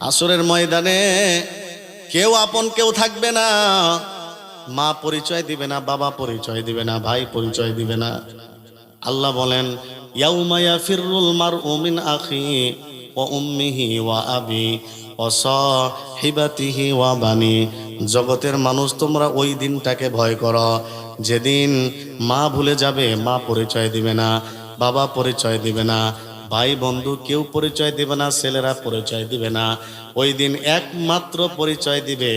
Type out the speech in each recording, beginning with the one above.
আসরের ময়দানে কেউ আপন কেউ থাকবে না। মা পরিচয় দিবে না, বাবা পরিচয় দিবে না, ভাই পরিচয় দিবে না। আল্লাহ বলেন ইয়াউমায়া ফিরুল মার উমিন আখি ও উম্মিহি ওয়া আবি ও হিবাতিহি ওয়া বানি। জগতের মানুষ, তোমরা ওই দিনটাকে ভয় করো। যেদিন মা ভুলে যাবে, মা পরিচয় দিবে না, বাবা পরিচয় দিবে না। ভাই বন্ধু, কেউ পরিচয় দিবে না, ছেলেরা পরিচয় দিবে না। ওই দিন একমাত্র পরিচয় দিবে,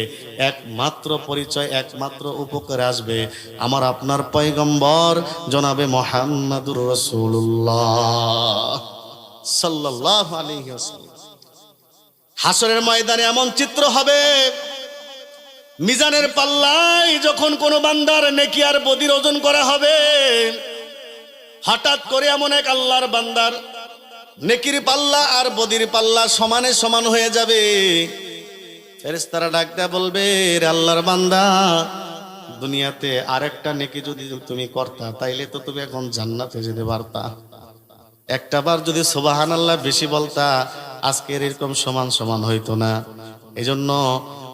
একমাত্র পরিচয়, একমাত্র উপকারে আসবে। আমার আপনার পয়গম্বর, জনাবে মোহাম্মদুর রসুল্লাহ হাসরের ময়দানে এমন চিত্র হবে, মিজানের পাল্লায় যখন কোনো বান্দার নেকি আর বদির ওজন করা হবে, হঠাৎ করে এমন এক আল্লাহর বান্দার নেকির পাল্লা আর বদির পাল্লা সমানে সমান হয়ে যাবে। ফেরেশতারা ডাকতে বলবে আল্লাহর বান্দা, দুনিয়াতে আরেকটা নেকি যদি তুমি করতা, তাইলে তো তুমি এখন জান্নাতে যেতে পারতা। একটা বার যদি সোবাহান আল্লাহ বেশি বলতা, আজকের এরকম সমান সমান হইতো না। এজন্য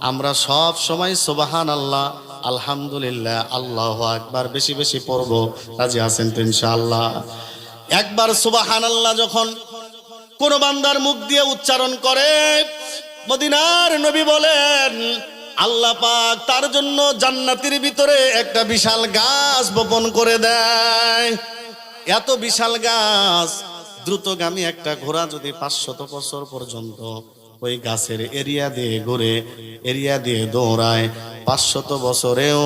আমরা সব সময় সোবাহান আল্লাহ আলহামদুলিল্লাহ, আল্লাহ একবার বেশি বেশি পড়ব, রাজি আছেন তো ইনশাআল্লাহ। একবার সুবাহান আল্লাহ যখন কোন বান্দার মুখ দিয়ে উচ্চারণ করে। মদিনার নবী বলেন, আল্লাহ পাক তার জন্য জান্নাতের ভিতরে একটা বিশাল গাছ বপন করে দেয়। এত বিশাল গাছ, দ্রুতগামী একটা ঘোড়া যদি পাঁচশত বছর পর্যন্ত ওই গাছের এরিয়া দিয়ে ঘুরে, এরিয়া দিয়ে দৌড়ায়, পাঁচশত বছরেও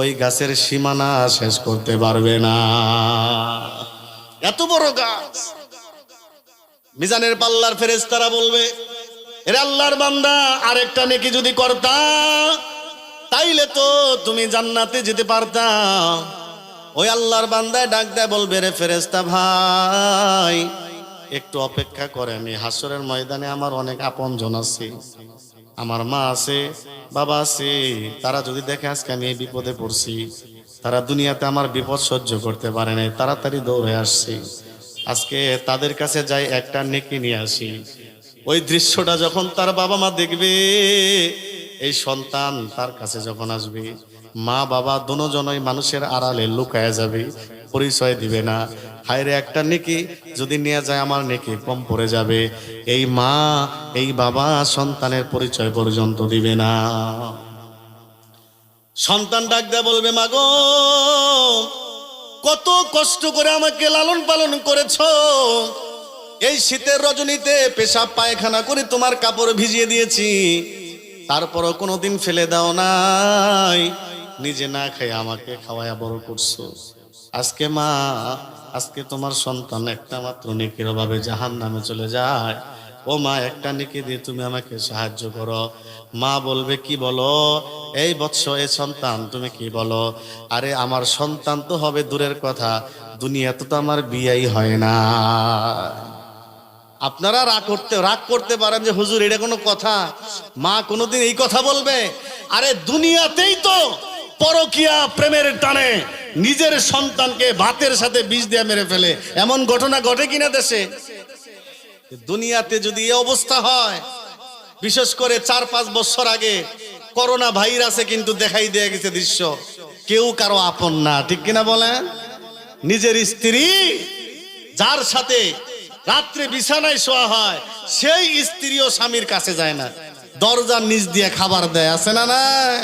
ওই গাছের সীমানা শেষ করতে পারবে না। এত বড় গাছ। মিজানের পাল্লার ফেরেশতারা বলবে, এর আল্লাহর বান্দা, আরেকটা নেকি যদি করতা, তাইলে তো তুমি জান্নাতে যেতে পারতা। ওই আল্লাহর বান্দায় ডাক দেয়, বলবে রে ফেরেস্তা ভাই, একটু অপেক্ষা করে আমি হাসরের ময়দানে আমার অনেক আপন জন আছে। আমার মা আছে, বাবা আছে, তারা যদি দেখে আজকে আমি এই বিপদে পড়ছি, তারা দুনিয়াতে আমার বিপদ সহ্য করতে পারে নাই, তাড়াতাড়ি দৌড়ে আসছি। আজকে তাদের কাছে যাই একটা নেকি নিয়ে আসি। ওই দৃশ্যটা যখন তার বাবা মা দেখবে, এই সন্তান তার কাছে যখন আসবে, মা বাবা দুজনই মানুষের আড়ালে লুকায়া যাবে, পরিচয় দিবে না। হায়রে, একটা নেকি যদি নিয়ে যায়, আমার নেকি কম পড়ে যাবে। এই মা, এই বাবা সন্তানের পরিচয় পর্যন্ত দিবে না। সন্তান ডাক দেয়া বলবে মাগো কত কষ্ট করে আমাকে লালন পালন করেছ। এই শীতের রজনীতে পেশাব পায়খানা করে তোমার কাপড় ভিজিয়ে দিয়েছি। তারপরও কোনোদিন ফেলে দাও নাই। নিজে না খেয়ে আমাকে খাওয়ায়া বড় করছ। আজকে মা, আজকে তোমার সন্তান একটা মাত্র নেকির অভাবে জাহান নামে চলে যায়। ও মা একটা নেকি দিয়ে তুমি আমাকে সাহায্য করো। মা বলবে, কি বলো? এই বৎস, এ সন্তান, তুমি কি বলো? আরে, আমার সন্তান তো হবে দূরের কথা, দুনিয়াতে তো আমার বিয়াই হয় না। আপনারা রাগ করতে রাগ করতে পারেন যে, হুজুর, এটা কোনো কথা? মা কোনোদিন এই কথা বলবে। আরে, দুনিয়াতেই তো পরকিয়া প্রেমের টানে নিজের সন্তানকে ভাতের সাথে বিষ দিয়ে মেরে ফেলে। এমন ঘটনা ঘটে কিনা দেশে? দুনিয়াতে যদি এই অবস্থা হয়, বিশেষ করে চার পাঁচ বছর আগে করোনা ভাইরাসে কিন্তু দেখাই দিয়ে গেছে দৃশ্য। কেউ কারও আপন না, ঠিক কিনা বলেন? নিজের স্ত্রী, যার সাথে রাত্রে বিছানায় শোয়া হয়, সেই স্ত্রীও স্বামীর কাছে যায় না। দরজার নিচ দিয়ে খাবার দেয়, আছে না নাই?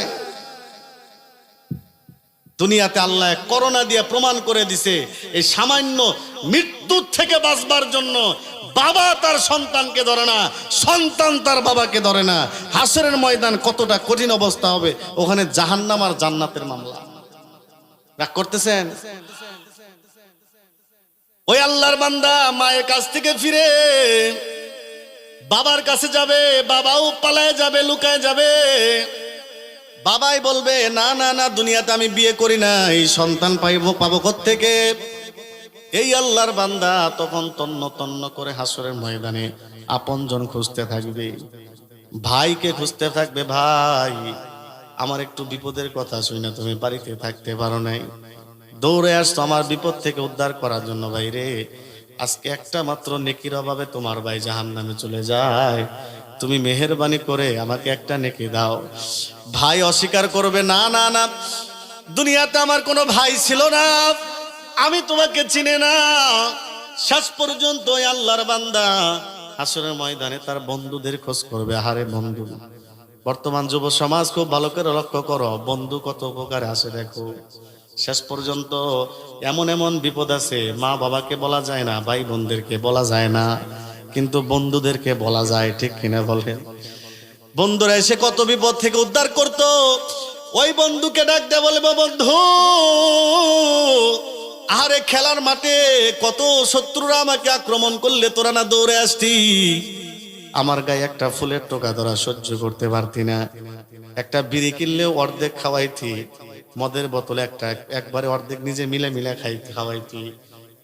দুনিয়াতে আল্লাহ করোনা দিয়ে প্রমাণ করে দিছে, এই সামান্য মৃত্যুর থেকে বাঁচবার জন্য বাবা তার সন্তানকে ধরে না, সন্তান তার বাবাকে ধরে না। হাসরের ময়দান কতটা কঠিন অবস্থা হবে, ওখানে জাহান্নাম আর জান্নাতের মামলা। রাগ করতেছেন? ওই আল্লাহর বান্দা মায়ের কাছ থেকে ফিরে, বাবার কাছে যাবে, বাবাও পালায় যাবে, লুকায় যাবে। বাবাই বলবে, না না না, দুনিয়াতে আমি বিয়ে করি না এই সন্তান পাইবো, পাবো থেকে এই আল্লাহর বান্দা তখন তন্ন তন্ন করে হাসরের ময়দানে আপনজন খুঁজতে থাকবে। ভাইকে খুঁজতে থাকবে, ভাই, আমার একটু বিপদের কথা শুই না তুমি বাড়িতে থাকতে পারো নাই। দৌড়ে আসতো আমার বিপদ থেকে উদ্ধার করার জন্য ভাই রে আজকে একটা মাত্র নেকির অভাবে তোমার ভাই জাহান নামে চলে যায়। তুমি মেহেরবানি করে আমাকে একটা নেকি দাও। ভাই অস্বীকার করবে, না না না, দুনিয়াতে আমার কোনো ভাই ছিল না। আমি তোমাকে চিনে না। শেষ পর্যন্ত আল্লাহর বান্দা আসরের ময়দানে তার বন্ধুদের খোঁজ করবে। হারে বন্ধু, বর্তমান যুব সমাজ খুব ভালো করে লক্ষ্য করো। বন্ধু কত উপকারে আসে দেখো। শেষ পর্যন্ত এমন এমন বিপদ আছে মা বাবাকে বলা যায় না ভাই বোনদেরকে বলা যায় না। কিন্তু বন্ধুদেরকে বলা যায়, ঠিক কিনা বলেন? বন্ধুরা এসে কত বিপদ থেকে উদ্ধার করত। ওই বন্ধুকে ডাক দেয়া বলব বন্ধু আরে খেলার মাঠে কত শত্রুরা আমাকে আক্রমণ করলে তোরা না দৌড়ে আসতি। আমার গায়ে একটা ফুলের টোকা ধরা সহ্য করতে পারতি না। একটা বিড়ি কিনলেও অর্ধেক খাওয়াইতি, মদের বোতলে একটা, একবারে অর্ধেক নিজে মিলে মিলে খাই খাওয়াইতি।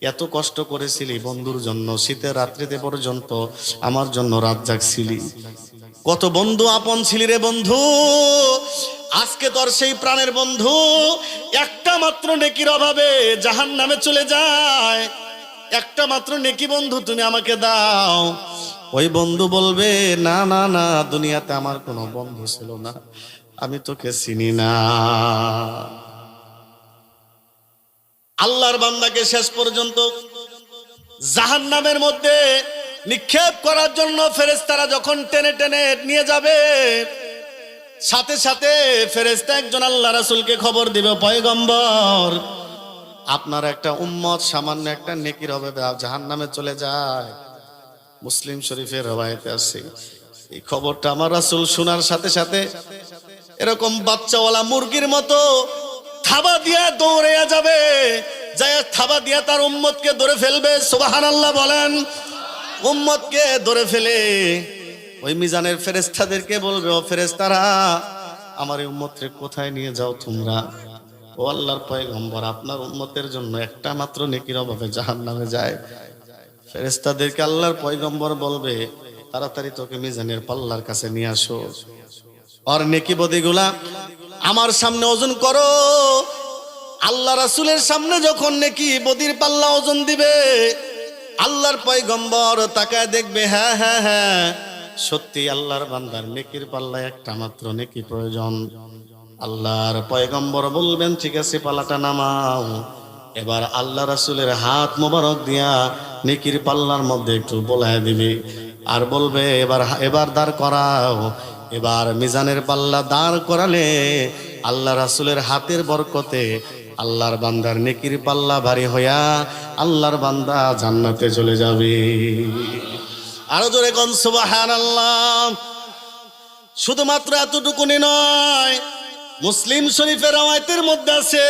এত কষ্ট করেছিলি বন্ধুর জন্য, শীতের রাত্রিতে পর্যন্ত আমার জন্য রাত জাগছিলি। কত বন্ধু আপন ছিলি রে বন্ধু, আজকে তোর সেই প্রাণের বন্ধু, একটা মাত্র নেকির অভাবে জাহান নামে চলে যায়। একটা মাত্র নেকি বন্ধু তুমি আমাকে দাও। ওই বন্ধু বলবে, না না না, দুনিয়াতে আমার কোনো বন্ধু ছিল না, আমি তোকে চিনি না। আল্লাহর বান্দাকে শেষ পর্যন্ত জাহান নামের মধ্যে নিক্ষেপ করার জন্য ফেরেস্তারা যখন টেনে টেনে নিয়ে যাবে, সাথে সাথে ফেরেস্তা একজন আল্লাহ রাসুলকে খবর দিবে, পয়গম্বর, আপনার একটা উম্মত সামান্য একটা নেকির হবে জাহান নামে চলে যায়। মুসলিম শরীফের রবায়তে আছে। এই খবরটা আমার রাসুল শোনার সাথে সাথে এরকম বাচ্চাওয়ালা মুরগির মতো থাবা দিয়া দৌড়ে যাবে। যায় থাবা দিয়া তার উম্মতকে ধরে ফেলবে। সুবাহান আল্লাহ বলেন। উম্মতকে ধরে ফেলে। ওই মিজানের ফেরেস্তাদেরকে বলবে, ও ফেরেস্তারা আমার এই উম্মতকে কোথায় নিয়ে যাও তোমরা? ও আল্লাহর পয়গম্বর, আপনার উম্মতের জন্য একটা মাত্র নেকির অভাবে জাহান নামে যায়। ফেরেস্তাদেরকে আল্লাহর পয়গম্বর বলবে, তাড়াতাড়ি তোকে মিজানের পাল্লার কাছে নিয়ে আসো। আর নেকি বদিগুলা আমার সামনে ওজন করো। আল্লাহ রাসুলের সামনে যখন নাকি বদির পাল্লা ওজন দিবে, আল্লাহর পয়গম্বর তাকায় দেখবে হ্যাঁ হ্যাঁ হ্যাঁ সত্যি আল্লাহর বান্দার নেকির পাল্লায় একটা মাত্র নেকি প্রয়োজন। আল্লাহর পয়গম্বর বলবেন, ঠিক আছে, পাল্লাটা নামাও। এবার আল্লাহ রাসুলের হাত মোবারক দিয়া নেকির পাল্লার মধ্যে একটু বলায় দিবে। আর বলবে, এবার এবার দাঁড় করাও। এবার মিজানের পাল্লা দাঁড় করালে আল্লাহ রাসুলের হাতের বরকতে আল্লাহর বান্দার নেকির পাল্লা ভারী হইয়া আল্লাহর বান্দা জান্নাতে চলে যাবে। আরও জোরে কন সুবাহান আল্লাহ শুধুমাত্র এতটুকুনি নয়, মুসলিম শরীফের রওয়ায়তের মধ্যে আছে,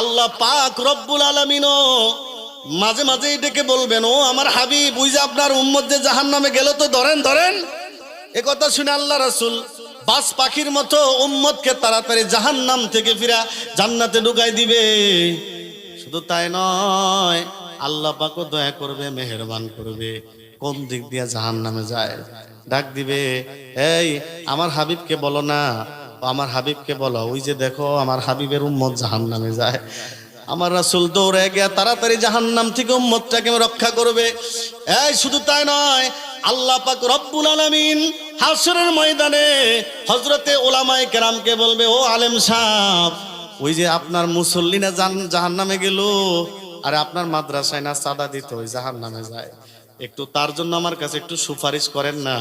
আল্লাহ পাক রব্বুল আলামিনও মাঝে মাঝেই ডেকে বলবেন, ও আমার হাবি যে আপনার উম্মত যে জাহান নামে গেল তো ধরেন ধরেন। এ কথা শুনে আল্লাহ রাসুল বাস পাখির মতো উম্মতকে তাড়াতাড়ি জাহান নাম থেকে ফিরা জান্নাতে ঢুকাই দিবে। শুধু তাই নয়, আল্লাহ পাকও দয়া করবে, মেহেরবান করবে, কোন দিক দিয়ে জাহান নামে যায়? ডাক দিবে, এই, আমার হাবিবকে বলো না, আমার হাবিবকে বলো, ওই যে দেখো আমার হাবিবের উম্মত জাহান নামে যায়। আমার রাসুল দৌড়ে গিয়া তাড়াতাড়ি জাহান নাম থেকে উম্মতটাকে রক্ষা করবে। এই, শুধু তাই নয়, আল্লাহ পাক রব্বুল আলামিন হাসরের ময়দানে হজরতে ওলামায়ে কেরামকে বলবে, ও আলেম সাহ ওই যে আপনার মুসল্লিনা জাহান নামে গেল, আর আপনার মাদ্রাসায় না সাদা দিত ওই জাহান নামে যায়। একটু তার জন্য আমার কাছে একটু সুপারিশ করেন না।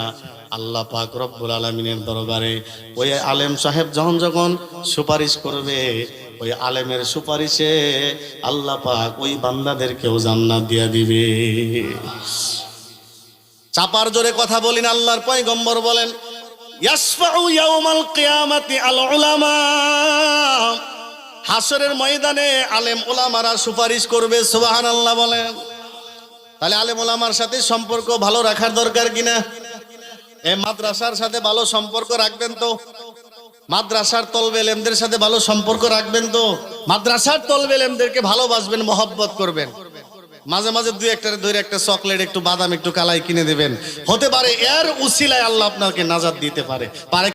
আল্লাহ পাক রব্বুল আলমিনের দরবারে ওই আলেম সাহেব যখন যখন সুপারিশ করবে, ওই আলেমের সুপারিশে আল্লাহ পাক ওই বান্দাদেরকেও জান্নাত দিয়া দিবে। চাপার জোরে কথা বলিন, আল্লাহর পয়গম্বর বলেন হাসরের ময়দানে আলেম ওলামারা সুপারিশ করবে সুবাহান আল্লাহ বলেন। তাহলে আলেম ওলামার সাথে সম্পর্ক ভালো রাখার দরকার কিনা এ মাদ্রাসার সাথে ভালো সম্পর্ক রাখবেন তো? মাদ্রাসার তলবেলেমদের সাথে ভালো সম্পর্ক রাখবেন তো? মাদ্রাসার তলবেলেমদেরকে ভালোবাসবেন, মহব্বত করবেন। মাঝে মাঝে দুই একটা ধরে একটা চকলেট, একটু বাদাম, একটু কালাই কিনে দেবেন। হতে পারে এর উসিলায় আল্লাহ আপনাকে নাজাদ দিতে পারে। পারে